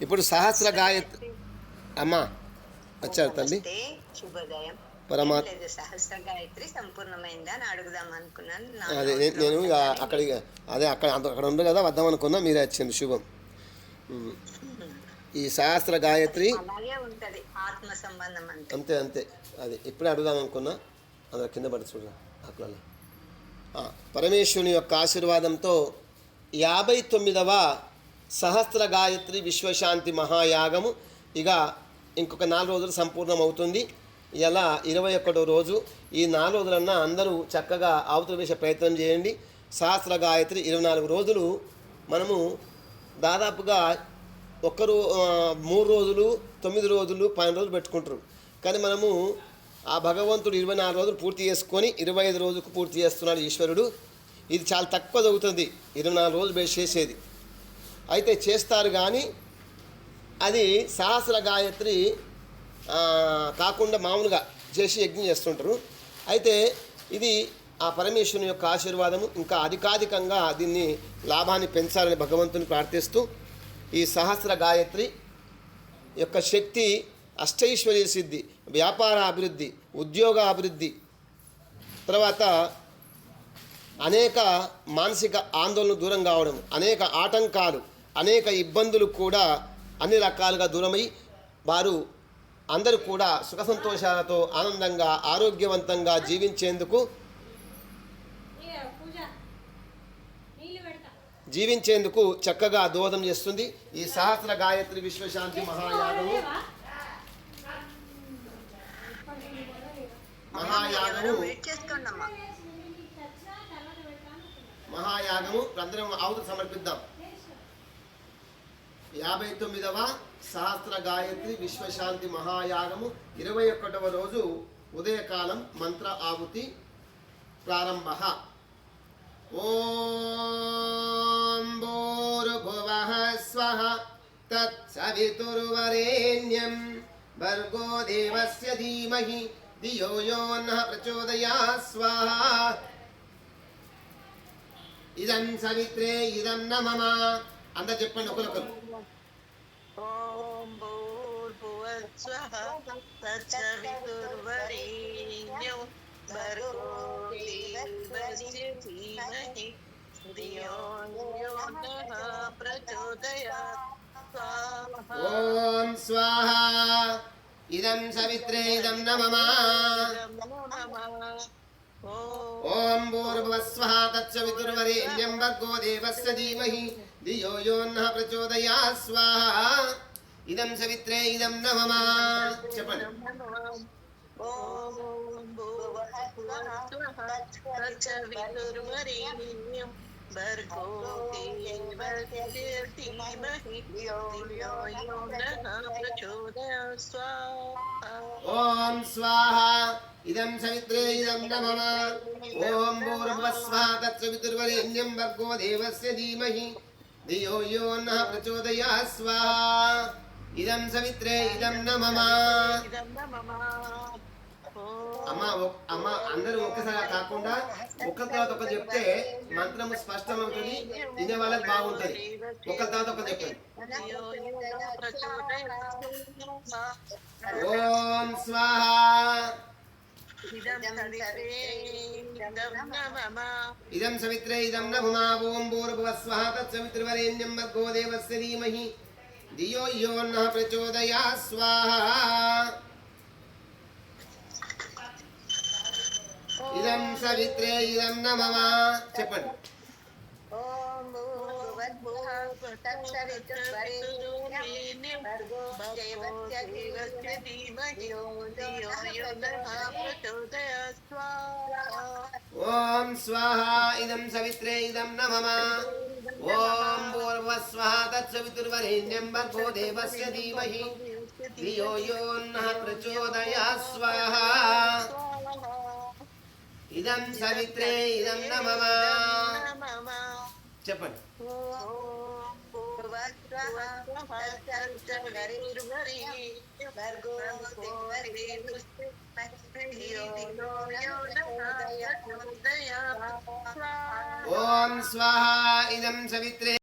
ఇప్పుడు సహస్ర గాయత్రి అమ్మా వచ్చారు తల్లి. శుభోదయం. పరమా ఏం లేదు సహస్ర గాయత్రి అడుగుదాం అనుకున్నాను. అదే నేను ఇక అక్కడికి అదే అక్కడ అక్కడ ఉంది కదా వద్దాం అనుకున్నా మీరే వచ్చింది శుభం. ఈ సహస్ర గాయత్రి ఉంటది ఆత్మ సంబంధం అంటే. అంతే అంతే. అది ఇప్పుడే అడుగుదాం అనుకున్నా అందులో కింద పడి చూడ అక్కడ పరమేశ్వరుని యొక్క ఆశీర్వాదంతో యాభై తొమ్మిదవ సహస్ర గాయత్రి విశ్వశాంతి మహాయాగము. ఇక ఇంకొక నాలుగు రోజులు సంపూర్ణమవుతుంది. ఇలా ఇరవై ఒకటో రోజు ఈ నాలుగు రోజులన్నా అందరూ చక్కగా ఆవుతులు వేసే ప్రయత్నం చేయండి. సహస్ర గాయత్రి ఇరవై నాలుగు రోజులు మనము దాదాపుగా ఒక్కరు మూడు రోజులు తొమ్మిది రోజులు పన్నెండు రోజులు పెట్టుకుంటారు. కానీ మనము ఆ భగవంతుడు ఇరవై నాలుగు రోజులు పూర్తి చేసుకొని ఇరవై ఐదు రోజులకు పూర్తి చేస్తున్నాడు ఈశ్వరుడు. ఇది చాలా తక్కువ జరుగుతుంది. ఇరవై నాలుగు రోజులు చేసేది. అయితే చేస్తారు కానీ అది సహస్ర గాయత్రి కాకుండా మామూలుగా చేసి యజ్ఞం చేస్తుంటారు. అయితే ఇది ఆ పరమేశ్వరుని యొక్క ఆశీర్వాదము. ఇంకా అధికాధికంగా దీన్ని లాభాన్ని పెంచాలని భగవంతుని ప్రార్థిస్తూ ఈ సహస్ర గాయత్రి యొక్క శక్తి అష్టైశ్వర్య సిద్ధి వ్యాపార అభివృద్ధి ఉద్యోగ అభివృద్ధి తర్వాత అనేక మానసిక ఆందోళన దూరం కావడం అనేక ఆటంకాలు అనేక ఇబ్బందులు కూడా అన్ని రకాలుగా దూరమై వారు అందరూ కూడా సుఖ సంతోషాలతో ఆనందంగా ఆరోగ్యవంతంగా జీవించేందుకు జీవించేందుకు చక్కగా దోహదం చేస్తుంది. ఈ సహస్ర గాయత్రి విశ్వశాంతి మహాయాగము. మహాయాగము. మహాయాగము. అందరం ఆవులు సమర్పిద్దాం. యాభై తొమ్మిదవ సహస్ర గాయత్రి విశ్వశాంతి మహాయాగము ఇరవై ఒకటవ రోజు ఉదయకాలం మంత్ర ఆహుతి ప్రారంభ. ఓం భూర్భువః స్వః తత్సవితుర్వరేణ్యం భర్గో దేవస్య ధీమహి ధియో యో నః ప్రచోదయాత్ స్వాహా ఇదం సవిత్రే ఇదం న అంత చెప్పండి ఒకరొకరు ఓం స్వాహ. ఇదం సవిత్రే ఇదం నమ. మమ ఓం భూర్భువస్వః తత్సవితుర్వరేణ్యం భర్గో దేవస్య ధీమహి ధియో యో నః ప్రచోదయాత్ స్వాహ ఇదం సవిత్రే ఇదం న మమ చెప్పండి ఓం భూర్భువస్వః తత్సవితుర్వరేణ్యం ఓం స్వాహ ఇదం సవిత్రే ఇదం న మమ ఓం భూర్భువస్వః తత్సవితుర్వరేణ్యం భర్గో దేవస్య ధీమహి ధియో యో నః ప్రచోదయాత్ స్వాహ. ఇదం సవిత్రే ఇదం న మమ అమ్మ అమ్మ అందరూ ఒక్కసారి కాకుండా ఒక్క తర్వాత ఒక చెప్తే మంత్రము స్పష్టమవుతుంది వినే వాళ్ళకి బాగుంటుంది. ఒక్క తర్వాత ఒక చెప్పండి. ఓం స్వాహ. ఇదం సవిత్రే ఇదం న భుమా ఓం భూర్భువస్వః తత్సవితృవరేణ్యం భర్గో దేవస్య ధీమహి. ధియో యో నః ప్రచోదయా స్వాహా. ఇదం సవిత్రే ఇదం న మమ చెప్పండి ఓం భూర్భువస్సుః తత్సవితుర్వరేణ్యం భర్గో దేవస్య ధీమహి ధియో యో నః ప్రచోదయాత్ స్వాహా. ఓం స్వాహ ఇదం సవిత్రే ఇదం న మమ ఓం భూర్భువస్వః తత్సవితుర్వరేణ్యం భర్గో దేవస్య ధీమహి ధియో యో నః ప్రచోదయాత్ స్వాహా ఇదం సవిత్రే ఇదం న మమ చెప్పండి. ఓం స్వాహ ఇదం సవిత్రే.